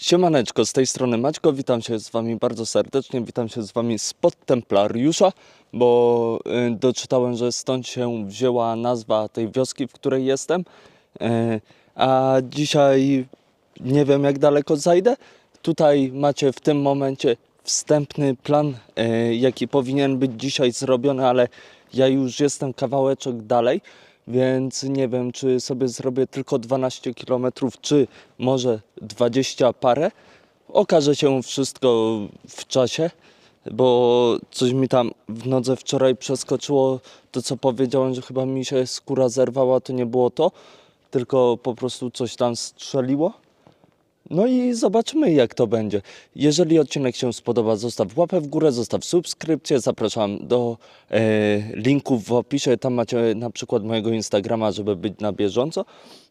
Siemaneczko, z tej strony Maćko, witam się z Wami bardzo serdecznie, witam się z Wami spod Templariusza, bo y, doczytałem, że stąd się wzięła nazwa tej wioski, w której jestem, y, a dzisiaj nie wiem jak daleko zajdę. Tutaj macie w tym momencie wstępny plan, y, jaki powinien być dzisiaj zrobiony, ale ja już jestem kawałeczek dalej, więc nie wiem, czy sobie zrobię tylko 12 km, czy może 20 parę. Okaże się wszystko w czasie, bo coś mi tam w nodze wczoraj przeskoczyło. To, co powiedziałem, że chyba mi się skóra zerwała, to nie było to, tylko po prostu coś tam strzeliło. No i zobaczymy, jak to będzie. Jeżeli odcinek się spodoba, zostaw łapę w górę, zostaw subskrypcję. Zapraszam do e, linków w opisie. Tam macie na przykład mojego Instagrama, żeby być na bieżąco.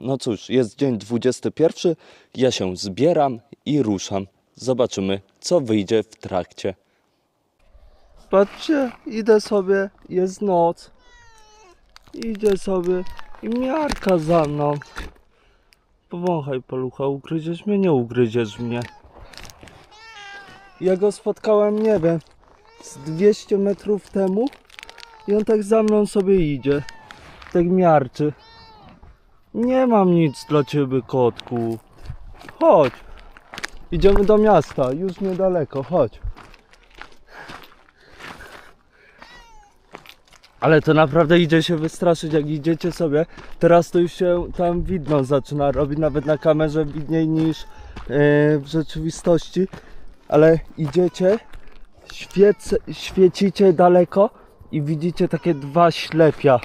No cóż, jest dzień 21. Ja się zbieram i ruszam. Zobaczymy, co wyjdzie w trakcie. Patrzcie, idę sobie, jest noc. Idzie sobie i miarka za mną. Powąchaj palucha, ugryziesz mnie, nie ugryziesz mnie. Ja go spotkałem, nie wiem, z 200 metrów temu i on tak za mną sobie idzie. Tak miarczy. Nie mam nic dla ciebie, kotku. Chodź. Idziemy do miasta, już niedaleko, chodź. Ale to naprawdę idzie się wystraszyć, jak idziecie sobie. Teraz to już się tam widno zaczyna robić, nawet na kamerze widniej niż e, w rzeczywistości. Ale idziecie, świece, świecicie daleko i widzicie takie dwa ślepia.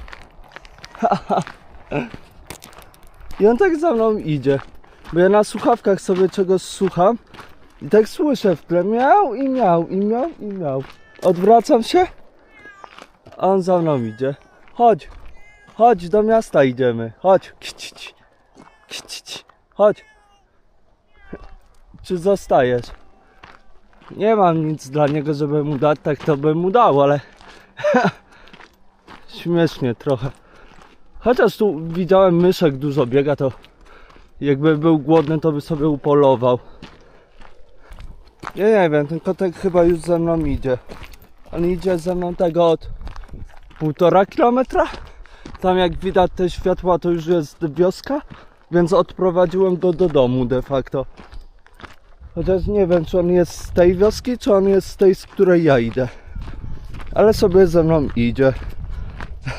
I on tak za mną idzie. Bo ja na słuchawkach sobie czegoś słucham i tak słyszę w tle miał i miał i miał i miał. Odwracam się, a on za mną idzie. Chodź, chodź, do miasta idziemy. Chodź, Kcić. Kcić. chodź. Czy zostajesz? Nie mam nic dla niego, żeby mu dać, tak to bym mu dał, ale śmiesznie trochę. Chociaż tu widziałem myszek dużo biega, to jakby był głodny, to by sobie upolował. Ja nie wiem, ten kotek chyba już ze mną idzie. On idzie ze mną tego od półtora kilometra. Tam jak widać te światła to już jest wioska, więc odprowadziłem go do domu de facto. Chociaż nie wiem czy on jest z tej wioski, czy on jest z tej, z której ja idę. Ale sobie ze mną idzie.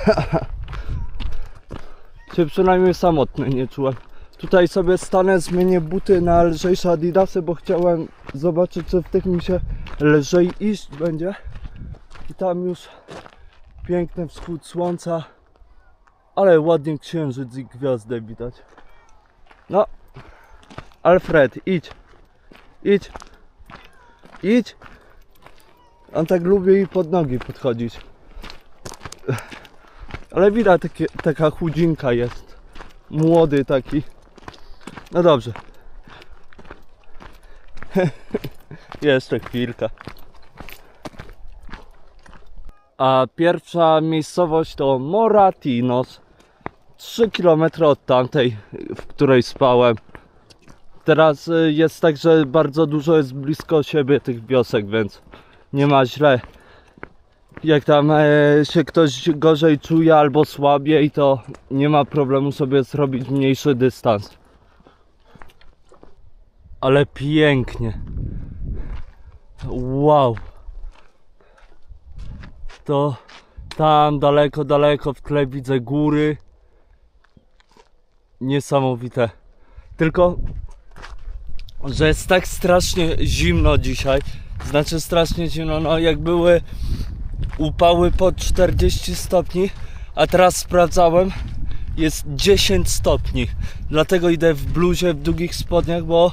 Się przynajmniej samotny nie czułem. Tutaj sobie stanę, zmienię buty na lżejsze adidasy, bo chciałem zobaczyć czy w tych mi się lżej iść będzie. I tam już piękny wschód słońca, ale ładnie księżyc i gwiazdę widać. No, Alfred, idź, idź, idź. On tak lubi i pod nogi podchodzić. Ale widać, takie, taka chudzinka jest. Młody taki. No dobrze. Jeszcze chwilka. A pierwsza miejscowość to Moratinos. 3 km od tamtej, w której spałem. Teraz y, jest tak, że bardzo dużo jest blisko siebie tych wiosek, więc nie ma źle. Jak tam e, się ktoś gorzej czuje albo słabiej, to nie ma problemu sobie zrobić mniejszy dystans. Ale pięknie. Wow to tam daleko, daleko w tle widzę góry. Niesamowite. Tylko, że jest tak strasznie zimno dzisiaj. Znaczy strasznie zimno, no jak były upały pod 40 stopni, a teraz sprawdzałem, jest 10 stopni. Dlatego idę w bluzie, w długich spodniach, bo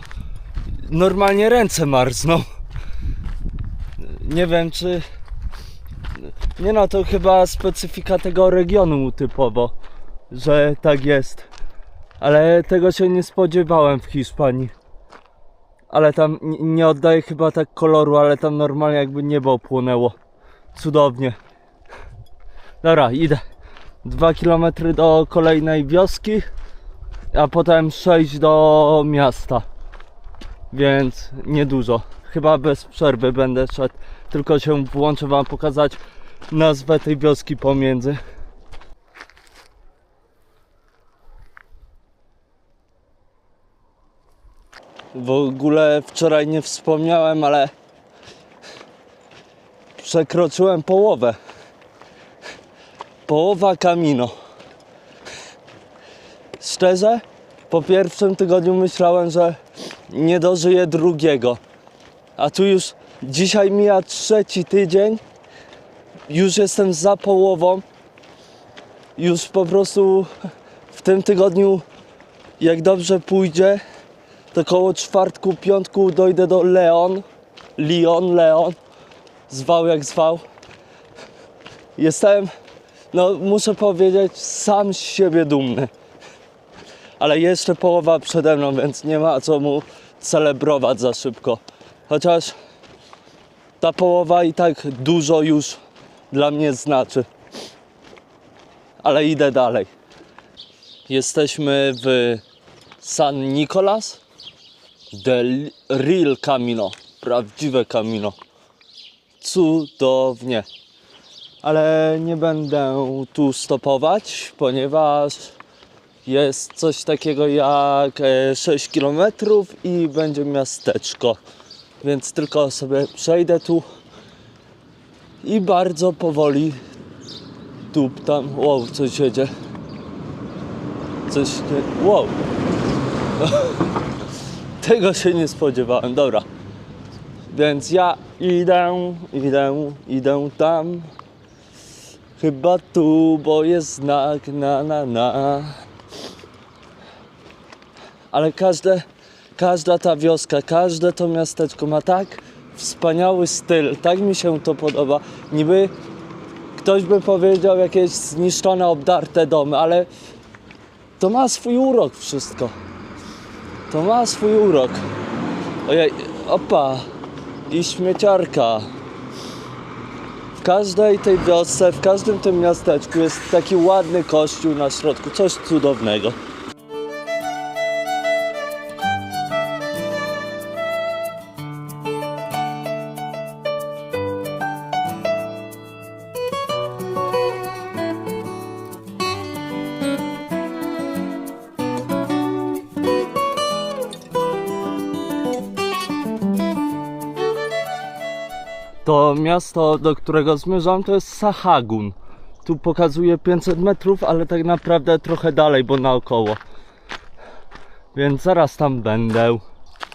normalnie ręce marzną. Nie wiem, czy nie no, to chyba specyfika tego regionu typowo, że tak jest. Ale tego się nie spodziewałem w Hiszpanii. Ale tam nie oddaje chyba tak koloru, ale tam normalnie jakby niebo płonęło. Cudownie. Dobra, idę. Dwa kilometry do kolejnej wioski, a potem 6 do miasta. więc niedużo. Chyba bez przerwy będę szedł, tylko się włączę wam pokazać nazwę tej wioski pomiędzy. W ogóle wczoraj nie wspomniałem, ale przekroczyłem połowę. Połowa Camino. Szczerze, po pierwszym tygodniu myślałem, że nie dożyję drugiego. A tu już dzisiaj mija trzeci tydzień. Już jestem za połową. Już po prostu w tym tygodniu, jak dobrze pójdzie, to koło czwartku, piątku dojdę do Leon. Lyon, Leon. Zwał jak zwał. Jestem, no muszę powiedzieć, sam z siebie dumny. Ale jeszcze połowa przede mną, więc nie ma co mu celebrować za szybko. Chociaż ta połowa i tak dużo już dla mnie znaczy. Ale idę dalej. Jesteśmy w San Nicolas del Real Camino. Prawdziwe Camino. Cudownie. Ale nie będę tu stopować, ponieważ jest coś takiego jak e, 6 km i będzie miasteczko. Więc tylko sobie przejdę tu i bardzo powoli tu tam. Wow, coś jedzie. Coś nie. Wow. Tego się nie spodziewałem. Dobra. Więc ja idę, idę, idę tam. Chyba tu, bo jest znak na na na. Ale każde, każda ta wioska, każde to miasteczko ma tak wspaniały styl, tak mi się to podoba. Niby ktoś by powiedział jakieś zniszczone, obdarte domy, ale to ma swój urok wszystko. To ma swój urok. Ojej, opa, i śmieciarka. W każdej tej wiosce, w każdym tym miasteczku jest taki ładny kościół na środku, coś cudownego. To miasto, do którego zmierzam, to jest Sahagun. Tu pokazuje 500 metrów, ale tak naprawdę trochę dalej, bo naokoło. Więc zaraz tam będę.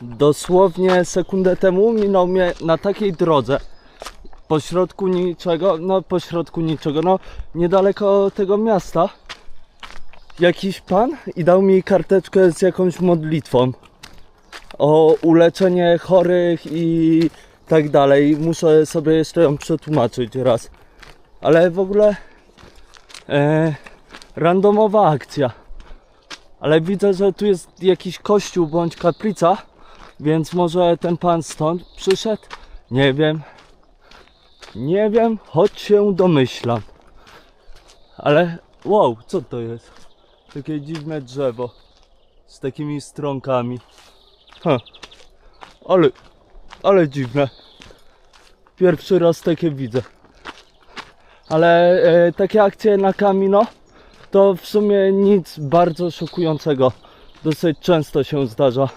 Dosłownie sekundę temu minął mnie na takiej drodze, pośrodku niczego, no pośrodku niczego, no niedaleko tego miasta, jakiś pan i dał mi karteczkę z jakąś modlitwą o uleczenie chorych i tak dalej. Muszę sobie jeszcze ją przetłumaczyć raz. Ale w ogóle e, randomowa akcja. Ale widzę, że tu jest jakiś kościół bądź kaplica, więc może ten pan stąd przyszedł? Nie wiem. Nie wiem, choć się domyślam. Ale wow, co to jest? Takie dziwne drzewo z takimi stronkami. Ha. Ale, ale dziwne. Pierwszy raz takie widzę. Ale e, takie akcje na Camino to w sumie nic bardzo szokującego. Dosyć często się zdarza.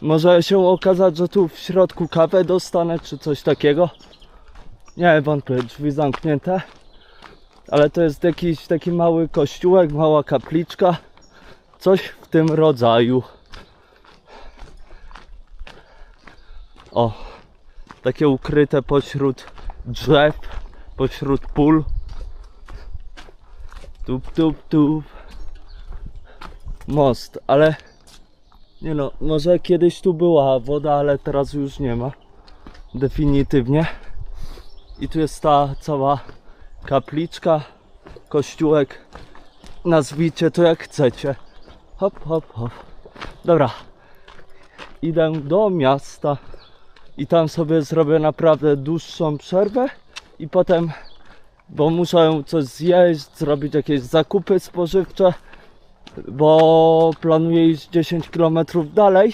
Może się okazać, że tu w środku kawę dostanę czy coś takiego. Nie wątpię, drzwi zamknięte. Ale to jest jakiś taki mały kościółek, mała kapliczka. Coś w tym rodzaju. O, takie ukryte pośród drzew, pośród pól. Tup, tup, tup. Most, ale nie no, może kiedyś tu była woda, ale teraz już nie ma. Definitywnie. I tu jest ta cała kapliczka, kościółek. Nazwijcie to jak chcecie. Hop, hop, hop. Dobra. Idę do miasta i tam sobie zrobię naprawdę dłuższą przerwę i potem, bo muszę coś zjeść, zrobić jakieś zakupy spożywcze, bo planuję iść 10 km dalej,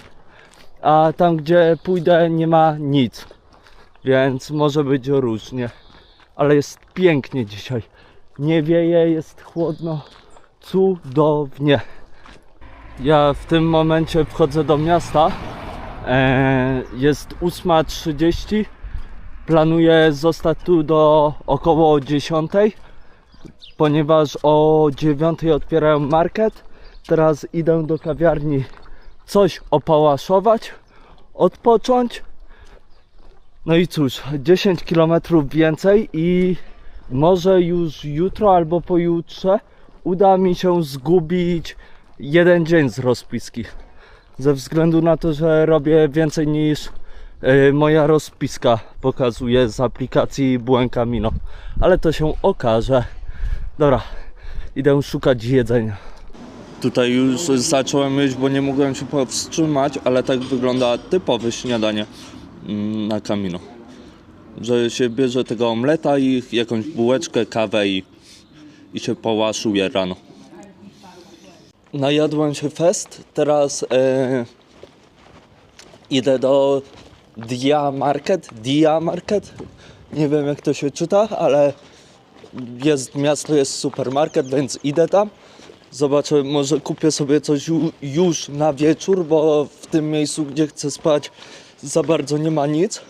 a tam gdzie pójdę nie ma nic. Więc może być różnie. Ale jest pięknie dzisiaj. Nie wieje, jest chłodno. Cudownie. Ja w tym momencie wchodzę do miasta. E, jest 8.30. Planuję zostać tu do około 10, ponieważ o 9 otwierają market. Teraz idę do kawiarni coś opałaszować, odpocząć. No i cóż, 10 km więcej i może już jutro albo pojutrze uda mi się zgubić jeden dzień z rozpiski. Ze względu na to, że robię więcej niż e, moja rozpiska pokazuje z aplikacji Błękamino. Ale to się okaże. Dobra, idę szukać jedzenia. Tutaj już zacząłem jeść, bo nie mogłem się powstrzymać, ale tak wygląda typowe śniadanie mm, na Camino. Że się bierze tego omleta i jakąś bułeczkę, kawę i, i się połaszuje rano. Najadłem się fest, teraz e, idę do Dia Market, Dia Market, nie wiem jak to się czyta, ale jest miasto, jest supermarket, więc idę tam. Zobaczę, może kupię sobie coś ju- już na wieczór, bo w tym miejscu, gdzie chcę spać, za bardzo nie ma nic.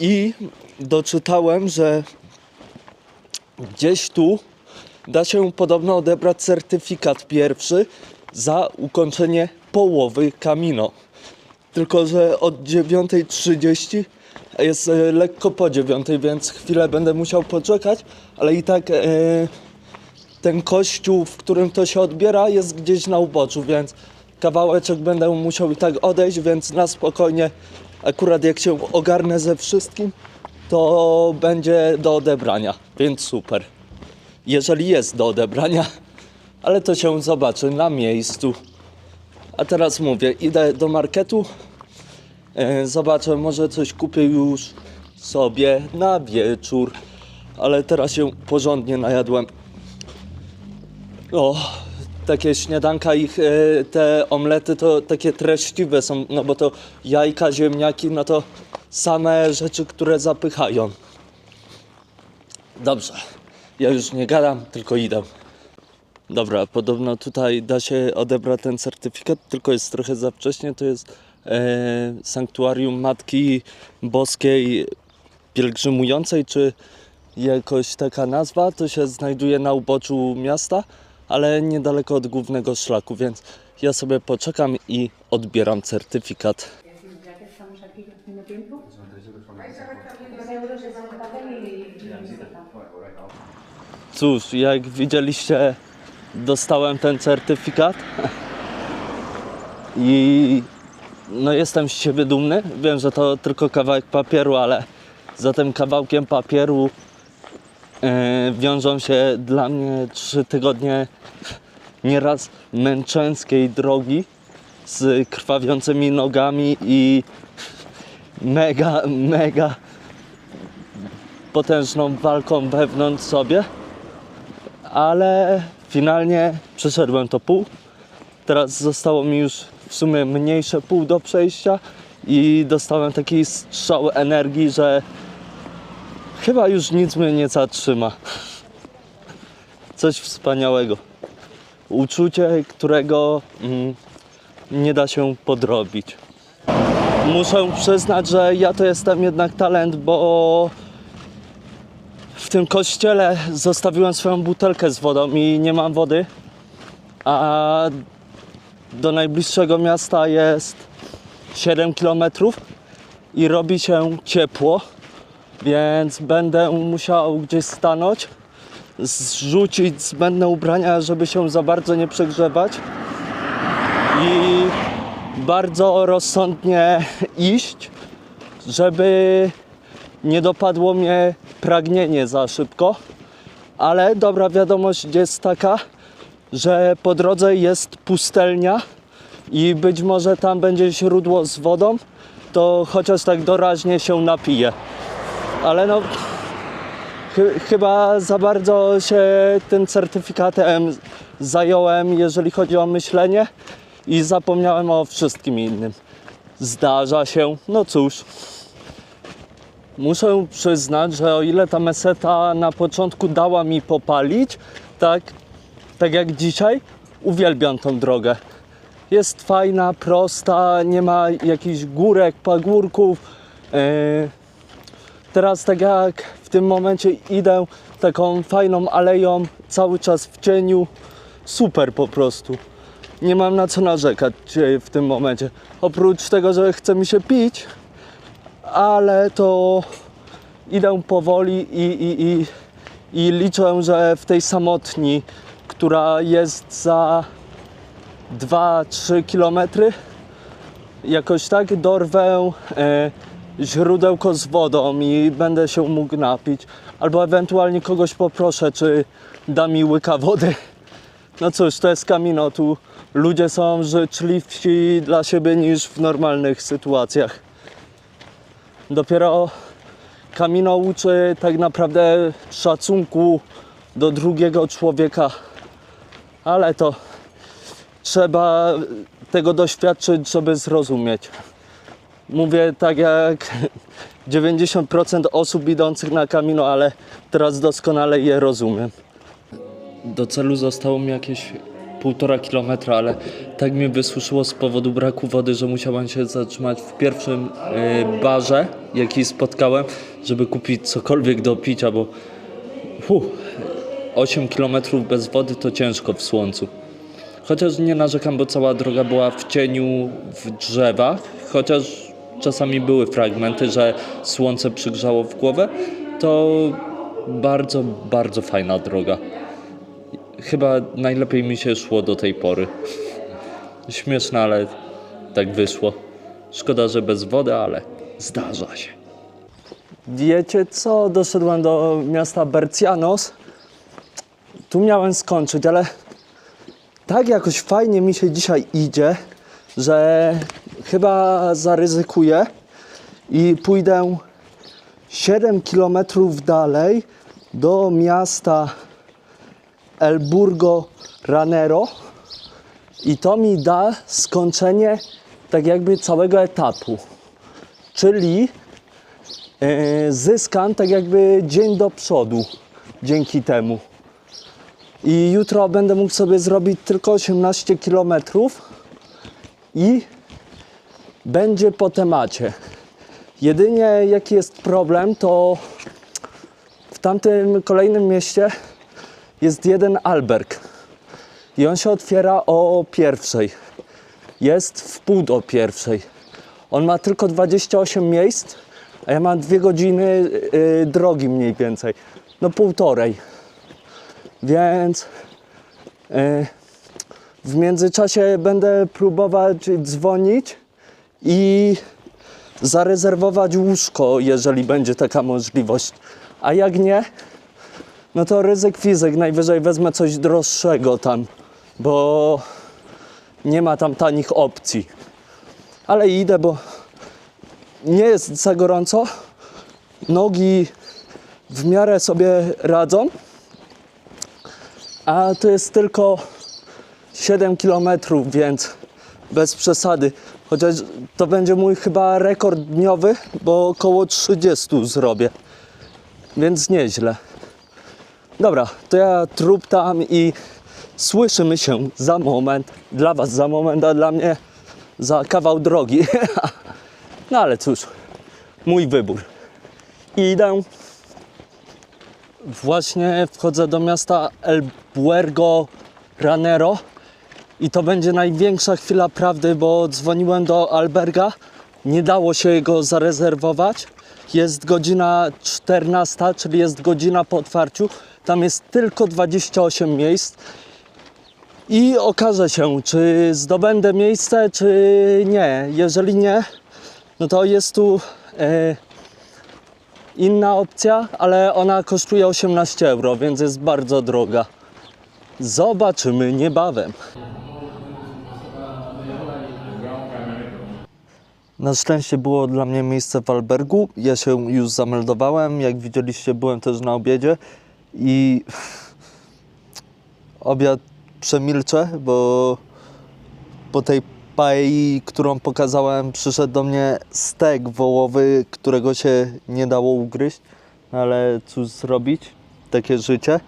I doczytałem, że gdzieś tu da się podobno odebrać certyfikat pierwszy za ukończenie połowy Camino. Tylko, że od 9.30 jest e, lekko po 9, więc chwilę będę musiał poczekać, ale i tak e, ten kościół, w którym to się odbiera, jest gdzieś na uboczu, więc kawałeczek będę musiał i tak odejść, więc na spokojnie, akurat jak się ogarnę ze wszystkim, to będzie do odebrania, więc super. Jeżeli jest do odebrania, ale to się zobaczy na miejscu. A teraz mówię, idę do marketu, e, zobaczę, może coś kupię już sobie na wieczór, ale teraz się porządnie najadłem. O, takie śniadanka ich, e, te omlety to takie treściwe są, no bo to jajka, ziemniaki, no to same rzeczy, które zapychają. Dobrze, ja już nie gadam, tylko idę. Dobra, podobno tutaj da się odebrać ten certyfikat, tylko jest trochę za wcześnie. To jest e, sanktuarium Matki Boskiej Pielgrzymującej, czy jakoś taka nazwa. To się znajduje na uboczu miasta, ale niedaleko od głównego szlaku, więc ja sobie poczekam i odbieram certyfikat. Ya Cóż, jak widzieliście, dostałem ten certyfikat i no jestem z siebie dumny. Wiem, że to tylko kawałek papieru, ale za tym kawałkiem papieru e, wiążą się dla mnie trzy tygodnie nieraz męczeńskiej drogi z krwawiącymi nogami i mega, mega potężną walką wewnątrz sobie ale finalnie przeszedłem to pół. Teraz zostało mi już w sumie mniejsze pół do przejścia i dostałem taki strzał energii, że chyba już nic mnie nie zatrzyma. Coś wspaniałego. Uczucie, którego mm, nie da się podrobić. Muszę przyznać, że ja to jestem jednak talent, bo w tym kościele zostawiłem swoją butelkę z wodą i nie mam wody. A do najbliższego miasta jest 7 km i robi się ciepło, więc będę musiał gdzieś stanąć, zrzucić zbędne ubrania, żeby się za bardzo nie przegrzewać i bardzo rozsądnie iść, żeby nie dopadło mnie pragnienie za szybko, ale dobra wiadomość jest taka, że po drodze jest pustelnia i być może tam będzie źródło z wodą, to chociaż tak doraźnie się napiję. Ale no, chy- chyba za bardzo się tym certyfikatem zająłem, jeżeli chodzi o myślenie i zapomniałem o wszystkim innym. Zdarza się, no cóż. Muszę przyznać, że o ile ta meseta na początku dała mi popalić, tak, tak jak dzisiaj, uwielbiam tą drogę. Jest fajna, prosta, nie ma jakichś górek, pagórków. Yy, teraz tak jak w tym momencie idę taką fajną aleją, cały czas w cieniu. Super po prostu. Nie mam na co narzekać w tym momencie. Oprócz tego, że chce mi się pić, ale to idę powoli i, i, i, i liczę, że w tej samotni, która jest za 2-3 kilometry, jakoś tak dorwę e, źródełko z wodą i będę się mógł napić. Albo ewentualnie kogoś poproszę, czy da mi łyka wody. No cóż, to jest Camino, tu ludzie są życzliwsi dla siebie niż w normalnych sytuacjach. Dopiero Camino uczy tak naprawdę szacunku do drugiego człowieka, ale to trzeba tego doświadczyć, żeby zrozumieć. Mówię tak jak 90% osób idących na Camino, ale teraz doskonale je rozumiem. Do celu zostało mi jakieś półtora kilometra, ale tak mnie wysuszyło z powodu braku wody, że musiałem się zatrzymać w pierwszym y, barze, jaki spotkałem, żeby kupić cokolwiek do picia, bo fu, 8 kilometrów bez wody to ciężko w słońcu. Chociaż nie narzekam, bo cała droga była w cieniu, w drzewach, chociaż czasami były fragmenty, że słońce przygrzało w głowę, to bardzo, bardzo fajna droga. Chyba najlepiej mi się szło do tej pory. Śmieszne, ale tak wyszło. Szkoda, że bez wody, ale zdarza się. Wiecie co? Doszedłem do miasta Bercianos. Tu miałem skończyć, ale tak jakoś fajnie mi się dzisiaj idzie, że chyba zaryzykuję i pójdę 7 km dalej do miasta El Burgo Ranero i to mi da skończenie tak jakby całego etapu. Czyli e, zyskam tak jakby dzień do przodu dzięki temu. I jutro będę mógł sobie zrobić tylko 18 km i będzie po temacie. Jedynie jaki jest problem, to w tamtym kolejnym mieście jest jeden alberg i on się otwiera o pierwszej. Jest w pół do pierwszej. On ma tylko 28 miejsc, a ja mam dwie godziny yy, drogi mniej więcej. No półtorej. Więc yy, w międzyczasie będę próbować dzwonić i zarezerwować łóżko, jeżeli będzie taka możliwość. A jak nie, no to ryzyk fizyk. Najwyżej wezmę coś droższego tam, bo nie ma tam tanich opcji. Ale idę, bo nie jest za gorąco. Nogi w miarę sobie radzą. A to jest tylko 7 km, więc bez przesady. Chociaż to będzie mój chyba rekord dniowy, bo około 30 zrobię. Więc nieźle. Dobra, to ja trup tam i słyszymy się za moment. Dla Was za moment, a dla mnie za kawał drogi. no ale cóż, mój wybór. Idę. Właśnie wchodzę do miasta El Buergo Ranero i to będzie największa chwila prawdy, bo dzwoniłem do alberga, nie dało się go zarezerwować. Jest godzina 14, czyli jest godzina po otwarciu. Tam jest tylko 28 miejsc. I okaże się, czy zdobędę miejsce, czy nie. Jeżeli nie, no to jest tu e, inna opcja, ale ona kosztuje 18 euro, więc jest bardzo droga. Zobaczymy niebawem. Na szczęście było dla mnie miejsce w albergu. Ja się już zameldowałem. Jak widzieliście, byłem też na obiedzie i obiad przemilczę, bo po tej paei, którą pokazałem, przyszedł do mnie stek wołowy, którego się nie dało ugryźć, ale cóż zrobić, takie życie.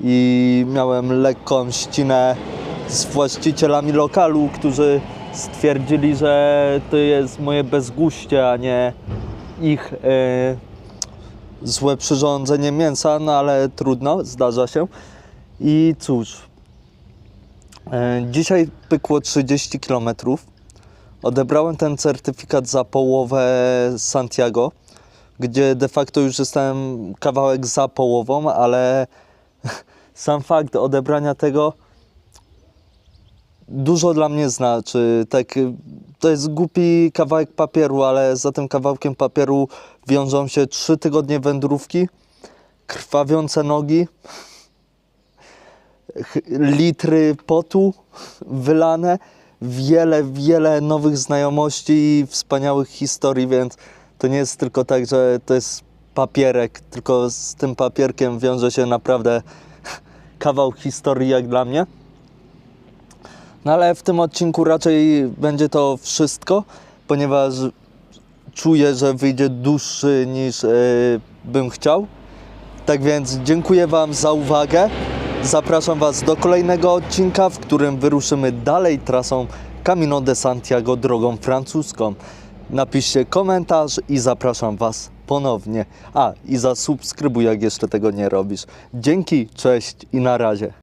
I miałem lekką ścinę z właścicielami lokalu, którzy stwierdzili, że to jest moje bezguście, a nie ich e, złe przyrządzenie mięsa, no ale trudno, zdarza się. I cóż, e, dzisiaj pykło 30 km. Odebrałem ten certyfikat za połowę Santiago, gdzie de facto już jestem kawałek za połową, ale sam fakt odebrania tego dużo dla mnie znaczy. Tak, to jest głupi kawałek papieru, ale za tym kawałkiem papieru wiążą się trzy tygodnie wędrówki, krwawiące nogi, litry potu wylane, wiele, wiele nowych znajomości i wspaniałych historii, więc to nie jest tylko tak, że to jest papierek, tylko z tym papierkiem wiąże się naprawdę kawał historii jak dla mnie. No ale w tym odcinku raczej będzie to wszystko, ponieważ czuję, że wyjdzie dłuższy niż e, bym chciał. Tak więc dziękuję Wam za uwagę. Zapraszam Was do kolejnego odcinka, w którym wyruszymy dalej trasą Camino de Santiago drogą francuską. Napiszcie komentarz i zapraszam Was ponownie. A i zasubskrybuj, jak jeszcze tego nie robisz. Dzięki, cześć i na razie.